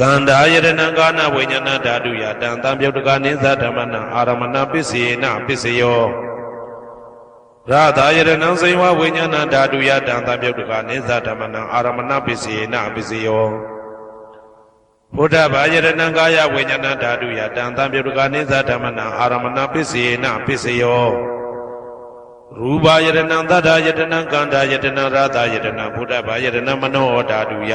ကန္တာယရဏကာနဝိညာဏဓာတုယတံတံပြုတ်တကနိသဓမ္မနံအာရမဏပစ္စေနပစ္စယောရသာယရဏံစေဝဝိညာဏဓာတုယတံတံပြုတ်တကနိသဓမ္မနံအာရမဏပစ္စေနပစ္စယောဘုဒ္ဓဘာယရဏံကာယဝိညာဏဓာတုယတံတံပြုတ်တကနိသဓမ္မနံအာရမဏပစ္စေနပစ္စယောရူပယရဏံသတ္တယတနံကန္တာယတနံရသာယတနံဘုဒ္ဓဘာယရဏံမနောဓာတုယ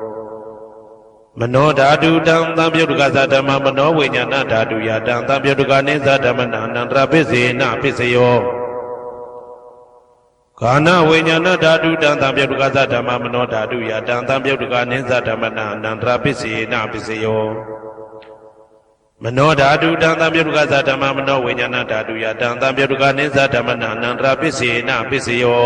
မနောဓာတုတံသံပြုတ်တကသဓမ္မမနောဝိညာဏဓာတုယတံသံပြုတ်တကနိသဓမ္မနအနန္တရပစ္စေနပစ္စယောခာနဝိညာဏဓာတုတံသံပြုတ်တကသဓမ္မမနောဓာတုယတံသံပြုတ်တကနိသဓမ္မနအနန္တရပစ္စေနပစ္စယောမနောဓာတုတံသံပြုတ်တကသဓမ္မမနောဝိညာဏဓာတုယတံသံပြုတ်တကနိသဓမ္မနအနန္တရပစ္စေနပစ္စယော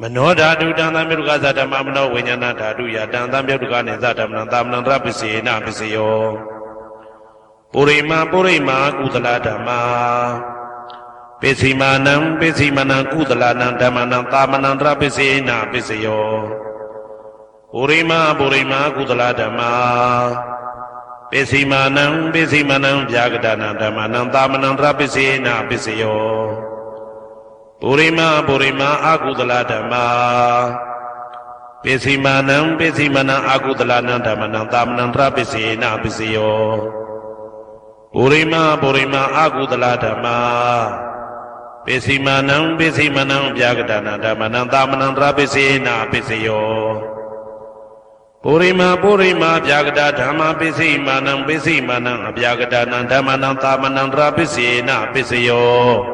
မနောဓာတုတံသံပြုတ်တကသဓမ္မမနောဝိညာဏဓာတုယတံသံပြုတ်တကနေသဓမ္မနံသာမနံတရပစ္စယေနပစ္စယောပုရိမာပုရိမာကုသလဓမ္မာပိစိမာနံပိစိမနံကုသလနံဓမ္မနံသာမနံတရပစ္စေနပစ္စယောပုရိမာပုရိမာကုသလဓမ္မာပိစိမာနံပိစိမနံဗျာဂဒနာဓမ္မနံသာမနံတရပစ္စေနပစ္စယော ပုရိမာပုရိမာအကုသလဓမ္မာပိစိမာနံပိစိမနံအကုသလနံဓမ္မနံသာမနံတရပစ္စေနပစ္စယောပုရိမာပုရိမာအကုသလဓမ္မာပိစိမာနံပိစိမနံဗျာဂဒနာဓမ္မနံသာမနံတရပိစေနာပိစယောပုရိမာပုရိမာဗျာဂဒဓမ္မပိစိမာနံပိစိမာနံအဗျာဂဒနာဓမ္မနံသာမနံတရပိစေနာပိစယော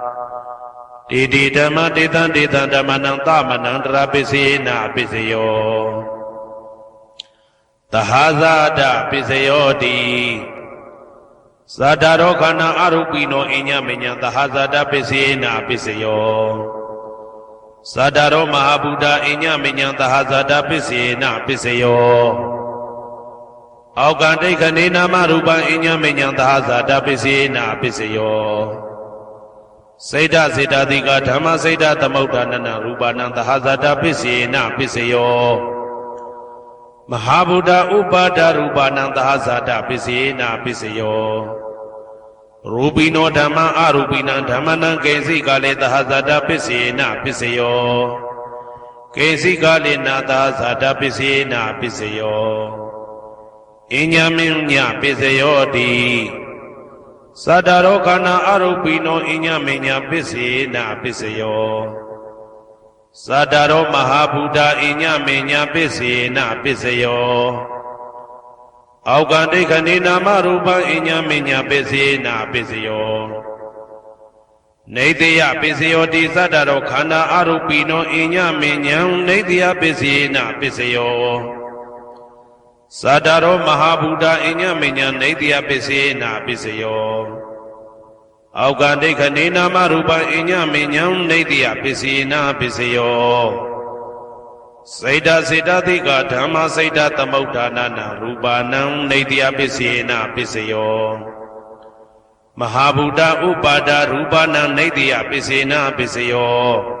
တေတိဓမ္မတေတံတေတံဓမ္မနံသာမနံတရပိစေနပိစယောသဟာဇာတပိစယောတိသတ္တရောခန္ဓာအရုပိနောအညမညံသဟာဇာတပိစေနပိစယောသတ္တရောမဟာဗုဒ္ဓအညမညံသဟာဇာတပစ္စေနပစ္စယောအောက်ကဒိဋ္ဌနေနာမရူပံအညမညံသဟာဇာတပစ္စေနပစ္စယော စေတစေတတိကဓမ္မစေတသမုဋ္ဌာနနရူပနံသဟာဇာတပစ္စေနပစ္စယောမဟာဗုဒ္ဓဥပါဒရူပနံသဟာဇာတပစ္စေနပစ္စယောရူပိနောဓမ္မအရူပိနံဓမ္မနံကေစိကလေသဟဇာတပစ္စေနပစ္စယောကေစိကလေနာသဟဇာတပစ္စေနပစ္စယောအညမင်းညပစ္စယောတိ သတ္တရောခန္ဓာအရူပိနောအညမင်းညပစ္စေနပစ္စယောသတ္တရောမဟာဗုဒ္ဓအညမင်းညပစ္စေနပစ္စယောအောက်ကဒိဋ္ဌနေနာမရူပံအညာမညာပစ္စေနာပစ္စယောနေတယပစ္စယောတိသတ္တရောခန္ဓာအရူပိနောအညာမညာနေတယပစ္စေနာပစ္စယော သတ္တရောမဟာဗုဒ္ဓအညာမညာနေတယပစ္စေနာပစ္စယောအောက်ကဒိဋ္ဌနေနာမရူပံအညာမညာနေတယပစ္စေနာပစ္စယောစေတစေတသိကဓမ္မစေတသမုဋ္ဌာနာနာရူပါနံနေတယပစ္စေနပစ္စယောမဟာဗုဒ္ဓဥပါဒရူပနံနေတယပစ္စေနပစ္စယော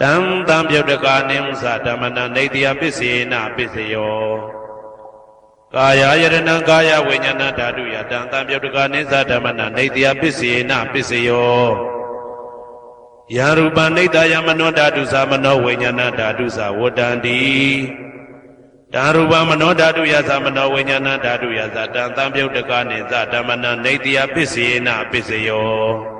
တံသံပြုတ်တကနိသဓမ္မနနေတယပစ္စေနပစ္စယောကာယယတနံကာယဝိညာဏဓာတုယတံသံပြုတ်တကနိသဓမ္မနနေတယပစ္စေနပစ္စယောယာရူပနိတယမနောဓာတုသမနောဝိညာဏဓာတုသဝတ္တန္တိဓာရူပမနောဓာတုယသမနောဝိညာဏဓာတုယသတံသံပြုတ်တကနိသဓမ္မနနေတယပစ္စေနပစ္စယော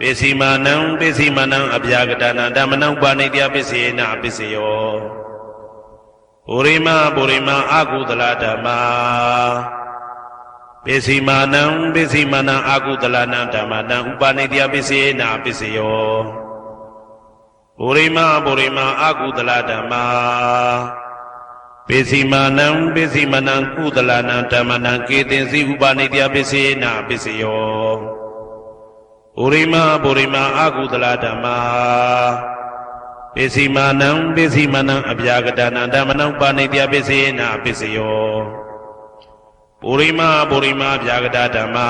ပစ္စည်းမာနံပစ္စည်းမာနံအပြာကတနာဓမ္မနံဥပါနိတ္တယပစ္စည်းနာပစ္စယောပုရိမာပုရိမာအာကုသလဓမ္မပစ္စည်းမာနံပစ္စည်းမာနံအာကုသလနံဓမ္မနံဥပါနိတ္တယပစ္စည်းနာပစ္စယောပုရိမာပုရိမာအာကုသလဓမ္မာပစ္စည်းမာနံပစ္စည်းမာနံကုသလနံဓမ္မနံကေတင်စီဥပါနိတ္တယပစ္စည်းနာပစ္စယော ပုရိမာပုရိမာအာကုသလဓမ္မာပစ္စည်းမာနံပစ္စည်းမာနံအပြာကတနာဓမ္မနံဥပါနိတ္တယပစ္စည်းနာပစ္စယောပုရိမာပုရိမာဗျာကတာဓမ္မာ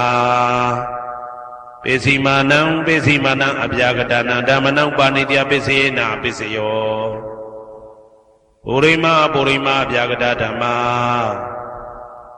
ပိစီမာနံပိစီမာနံအဗျာကတာနံဓမ္မနံပါဏိတယပိစေနာပိစယောပုရိမာပုရိမာဗျာကတာဓမ္မာ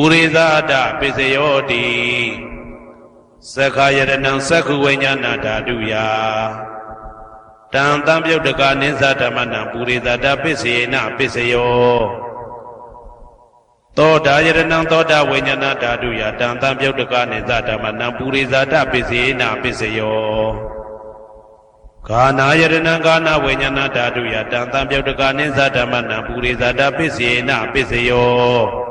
ဥရိဇာတပိစယောတိသက္ခာယရဏံသက္ခုဝိညာဏဓာတုယာတံတံပြုတ်တကနိသဓမ္မနံပုရိသတာပစ္စေနပစ္စယောသောတာယရဏံသောတာဝိညာဏဓာတုယတံတံပြုတ်တကနိသဓမ္မနံပုရိသတာပစ္စေနပစ္စယောဂာနာယရဏံဂာနာဝိညာဏဓာတုယတံတံပြုတ်တကနိသဓမ္မနံပုရိသတာပစ္စေနပစ္စယော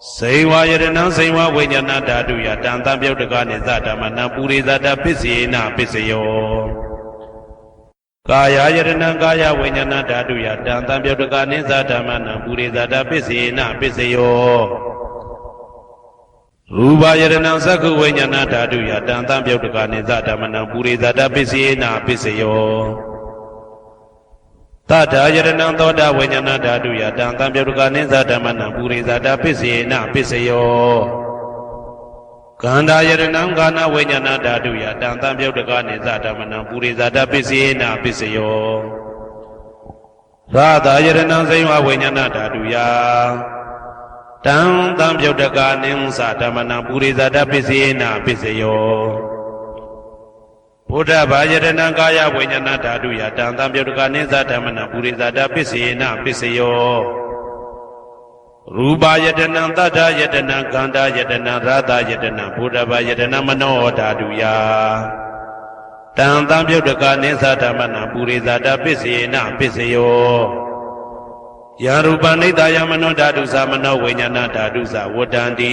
စေဝယရဏံစေဝဝိညာဏဓာတုယတံတံပြုတ်တကနိသဓမ္မနံပုရိသတာပစ္စေနပစ္စယောကာယယရဏံကာယဝိညာဏဓာတုယတံတံပြုတ်တကနိသဓမ္မနံပုရိသတာပစ္စေနပစ္စယောရူပယရဏံသက္ခုဝိညာဏဓာတုယတံတံပြုတ်တကနိသဓမ္မနံပုရိသတာပစ္စေနပစ္စယော တထာယရဏံသောတာဝိညာဏဓာတုယတံတံပြုတ်တကနိသဓမ္မနံပုရိသတာပစ္စေနပစ္စယောကန္တာယရဏံကာနဝိညာဏဓာတုယတံတံပြုတ်တကနိသဓမ္မနံပုရိသတာပစ္စေနပစ္စယောသာသာယရဏံစိဝဝိညာဏဓာတုယတံတံပြုတ်တကနိသဓမ္မနံပုရိသတာပစ္စေနပစ္စယော ဘုဒ္ဓဘာယရဏံကာယဝိညာဏဓာတုယတံတံပြုတ်တကနိသဓမ္မနံပုရိသတာပစ္စေနပစ္စယောရူပယတနံတတ္ထယတနံကန္တာယတနံရသယတနံဘုဒ္ဓဘာယတနံမနောဓာတုယတံတံပြုတ်တကနိသဓမ္မနံပုရိသတာပစ္စေနပစ္စယောယာရူပနိတယမနောဓာတုသမနောဝိညာဏဓာတုသဝတ္တန္တိ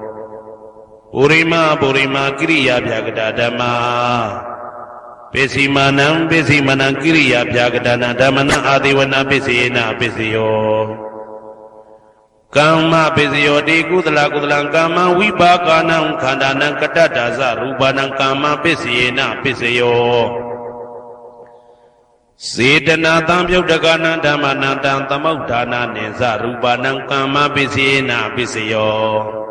ပုရိမာပုရိမာကိရိယာဗျာကတာဓမ္မာပိစီမာနံပိစီမာနံကိရိယာဗျာကတာနံဓမ္မနံအာဒေဝနာပိစေနပိစယောကမ္မပိစယောတိကုသလကုသလံကမ္မဝိပါကနံခန္ဓာနံကတ္တတာဇရူပနံကမ္မပိစေနပိစယောစေတနာတံပြုတ်တကနံဓမ္မနံတံသမုဋ္ဌာနာနိဇရူပနံကမ္မပိစေနပိစယော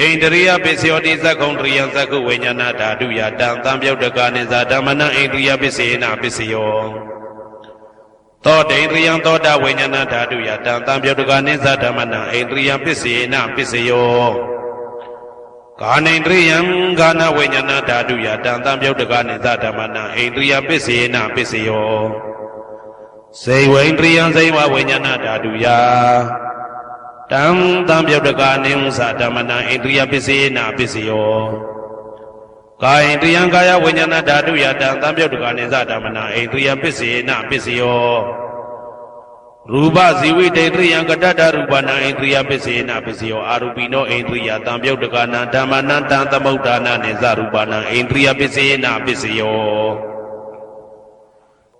ဣန္ဒရိယပစ္စယောတိသက္ကုံတရိယသက္ကုဝိညာဏဓာတုယတံသံပြုတ်တကနိဇာဓမ္မနံဣန္ဒရိယပစ္စေနပစ္စယောသောတိန္ဒရိယံသောတာဝိညာဏဓာတုယတံသံပြုတ်တကနိဇာဓမ္မနံဣန္ဒရိယပစ္စေနပစ္စယောကာနိန္ဒရိယံဂာနဝိညာဏဓာတုယတံသံပြုတ်တကနိဇာဓမ္မနံဣန္ဒရိယပစ္စေနပစ္စယောစေဝိန္ဒရိယံစေဝဝိညာဏဓာတုယ တံတံပြုတ်တကနိဥ္စာဓမ္မနံဣန္ဒြိယပစ္စေနပစ္စယောကာယဣန္ဒြိယံကာယဝိညာဏဓာတုယတံတံပြုတ်တကနိသဓမ္မနံဣန္ဒြိယပစ္စေနပစ္စယောရူပဇီဝိတေတရိယံကတတ္တရူပနံဣန္ဒြိယပစ္စေနပစ္စယောအာရူပိနောဣန္ဒြိယတံပြုတ်တကနံဓမ္မနံတံသမုဋ္ဌာနနိသရူပနံဣန္ဒြိယပစ္စေနပစ္စယော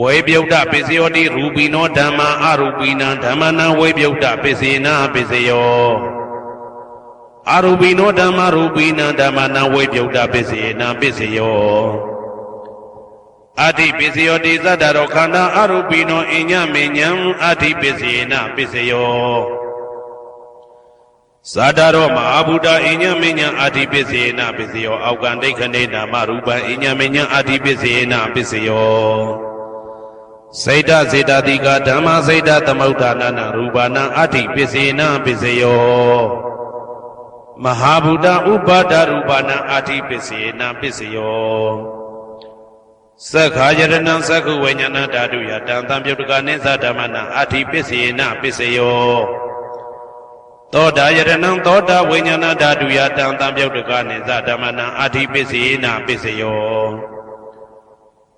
ဝေပြုတ်တပစ္စယောတိရူပိနောဓမ္မာအရူပိနံဓမ္မနံဝေပြုတ်တပစ္စေနာပစ္စယောအရူပိနောဓမ္မာရူပိနံဓမ္မနံဝေပြုတ်တပစ္စေနာပစ္စယောအတ္တိပစ္စယောတိသတ္တရောခန္ဓာအရူပိနောအညမေညံအတ္တိပစ္စေနာပစ္စယောဇာတရောမဟာဗုဒ္ဓအညမေညံအတ္တိပစ္စေနာပစ္စယောအောက်ကံဒိဋ္ဌိနေနာမရူပံအညမေညံအတ္တိပစ္စေနာပစ္စယော စေတစေတတိကဓမ္မစေတသမုဋ္ဌာနနာရူပနာအဋ္ဌိပစ္စေနပစ္စယောမဟာဗုဒ္ဓဥပါဒရူပနာအဋ္ဌိပစ္စေနပစ္စယောသက္ခာယရဏံသက္ခုဝိညာဏဓာတုယတံတံပြုတ်တကနိသဓမ္မနာအဋ္ဌိပစ္စေနပစ္စယောသောတာယရဏံသောတာဝိညာဏဓာတုယတံတံပြုတ်တကနိသဓမ္မနာအဋ္ဌိပစ္စေနပစ္စယော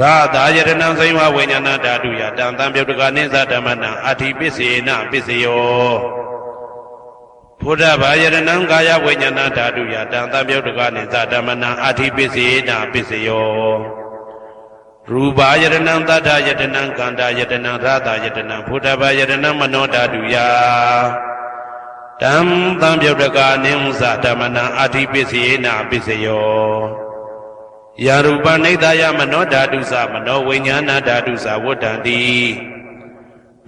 ရာသာယတနံစိမဝိညာဏဓာတုယတံတံပြုတ်တကနိသဓမ္မနံအာတိပစ္စေနပစ္စယောဘုဒ္ဓဘာယတနံကာယဝိညာဏဓာတုယတံတံပြုတ်တကနိသဓမ္မနံအာတိပစ္စေနပစ္စယောရူပါယတနံတတ္ထယတနံကန္တာယတနံရာသာယတနံဘုဒ္ဓဘာယတနံမနောဓာတုယတံတံပြုတ်တကနိသဓမ္မနံအာတိပစ္စေနပစ္စယော ယာရူပနိဒာယမနောဓာတုသမနောဝိညာဏဓာတုသဝတ္တံတိ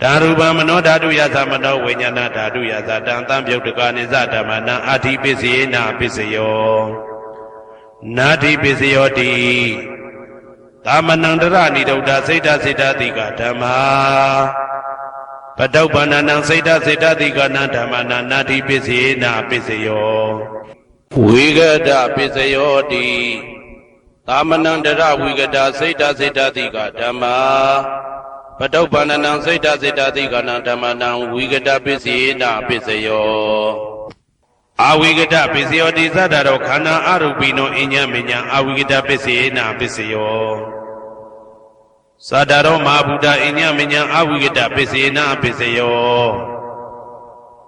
ဓာရူပမနောဓာတုယသမနောဝိညာဏဓာတုယသတံတံပြုတ်တကနိစ္စဓမ္မနံအာတိပစ္စယေနာပစ္စယောနာတိပစ္စယောတိသာမဏံတရဏိဒုဒ္ဓစိတ်တစိတ္တတိကဓမ္မာပတုပ္ပန္နံစိတ်တစိတ္တတိကနံဓမ္မနံနာတိပစ္စယေနာပစ္စယောဝိဂဒပစ္စယောတိ သာမဏံတရဝိဂဒစိတ်တစိတ္တတိကဓမ္မာပတုပ္ပန္နံစိတ်တစိတ္တတိကဏံဓမ္မနံဝိကတပစ္စေနာပစ္စယောအာဝိကတပစ္စယောတိသတ္တရောခန္ဓာအရူပိနောအညမညအာဝိကတပစ္စေနာပစ္စယောသတ္တရောမဟာဗုဒ္ဓအညမညအာဝိကတပစ္စေနာပစ္စယော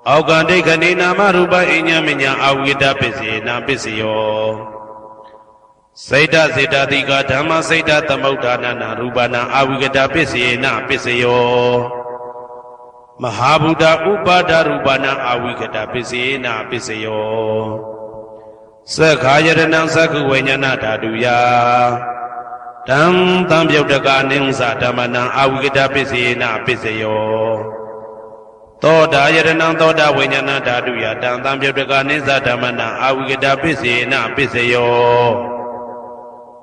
အောက်ကံဒိဋ္ဌနေနာမရူပအညမညအာဝိကတပစ္စေနာပစ္စယော စိတ်တစေတတိကဓမ္မစိတ်တသမုဋ္ဌာနနာရူပနာအာဝိကတပစ္စယေနပစ္စယောမဟာဗုဒ္ဓဥပါဒရူပနာအာဝိကတပစ္စယေနပစ္စယောသက္ခာယရဏံသက္ခုဝိညာဏဓာတုယတံတံပြုတ်တကနိဉ္စဓမ္မနံအာဝိကတပစ္စယေနပစ္စယောသောတာယရဏံသောတာဝိညာဏဓာတုယတံတံပြုတ်တကနိဉ္စဓမ္မနံအာဝိကတပစ္စယေနပစ္စယော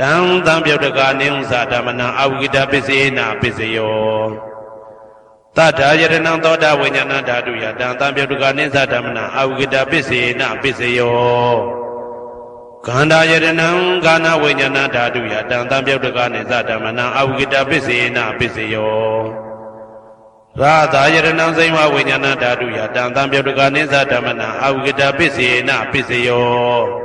တံသံပြုတ်တကာနိဥ္စာဓမ္မနံအဝိကတပစ္စေနာပစ္စယောတထာယတနံသောတာဝိညာဏဓာတုယတံသံပြုတ်တကာနိဥ္စာဓမ္မနံအဝိကတပစ္စေနာပစ္စယောခန္ဓာယတနံကာနဝိညာဏဓာတုယတံသံပြုတ်တကာနိဥ္စာဓမ္မနံအဝိကတပစ္စေနာပစ္စယောရာသာယတနံစိမဝိညာဏဓာတုယတံသံပြုတ်တကာနိဥ္စာဓမ္မနံအဝိကတပစ္စေနာပစ္စယော